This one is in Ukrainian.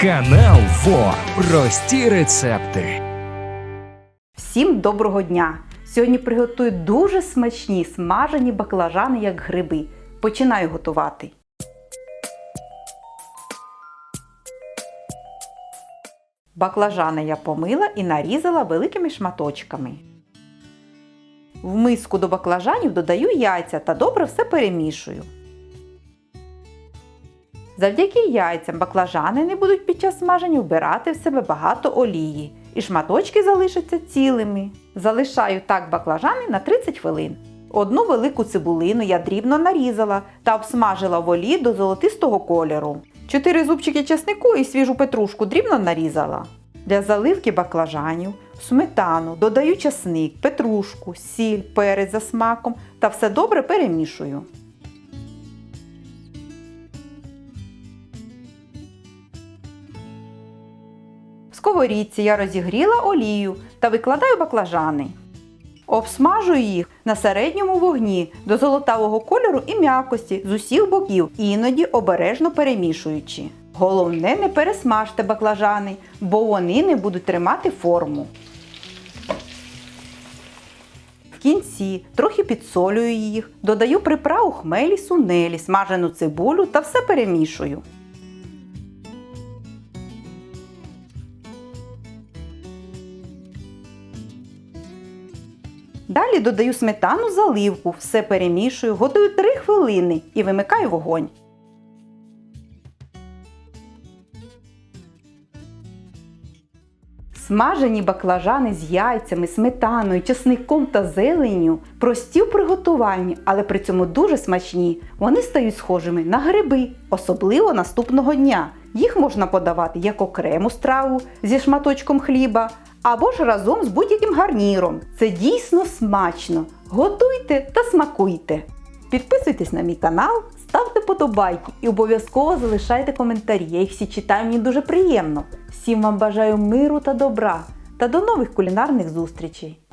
Канал ФО. Прості рецепти. Всім доброго дня! Сьогодні приготую дуже смачні смажені баклажани як гриби. Починаю готувати. Баклажани я помила і нарізала великими шматочками. В миску до баклажанів додаю яйця та добре все перемішую. Завдяки яйцям баклажани не будуть під час смаження вбирати в себе багато олії, і шматочки залишаться цілими. Залишаю так баклажани на 30 хвилин. Одну велику цибулину я дрібно нарізала та обсмажила в олії до золотистого кольору. Чотири зубчики чеснику і свіжу петрушку дрібно нарізала. Для заливки баклажанів сметану додаю чесник, петрушку, сіль, перець за смаком та все добре перемішую. В сковорідці я розігріла олію та викладаю баклажани. Обсмажую їх на середньому вогні до золотавого кольору і м'якості з усіх боків, іноді обережно перемішуючи. Головне, не пересмажте баклажани, бо вони не будуть тримати форму. В кінці трохи підсолюю їх, додаю приправу хмелі, сунелі, смажену цибулю та все перемішую. Далі додаю сметану заливку, все перемішую, готую 3 хвилини і вимикаю вогонь. Смажені баклажани з яйцями, сметаною, чесником та зеленню прості в приготуванні, але при цьому дуже смачні. Вони стають схожими на гриби, особливо наступного дня. Їх можна подавати як окрему страву зі шматочком хліба або ж разом з будь-яким гарніром. Це дійсно смачно. Готуйте та смакуйте. Підписуйтесь на мій канал, ставте подобайки і обов'язково залишайте коментарі. Я їх всі читаю, мені дуже приємно. Всім вам бажаю миру та добра та до нових кулінарних зустрічей!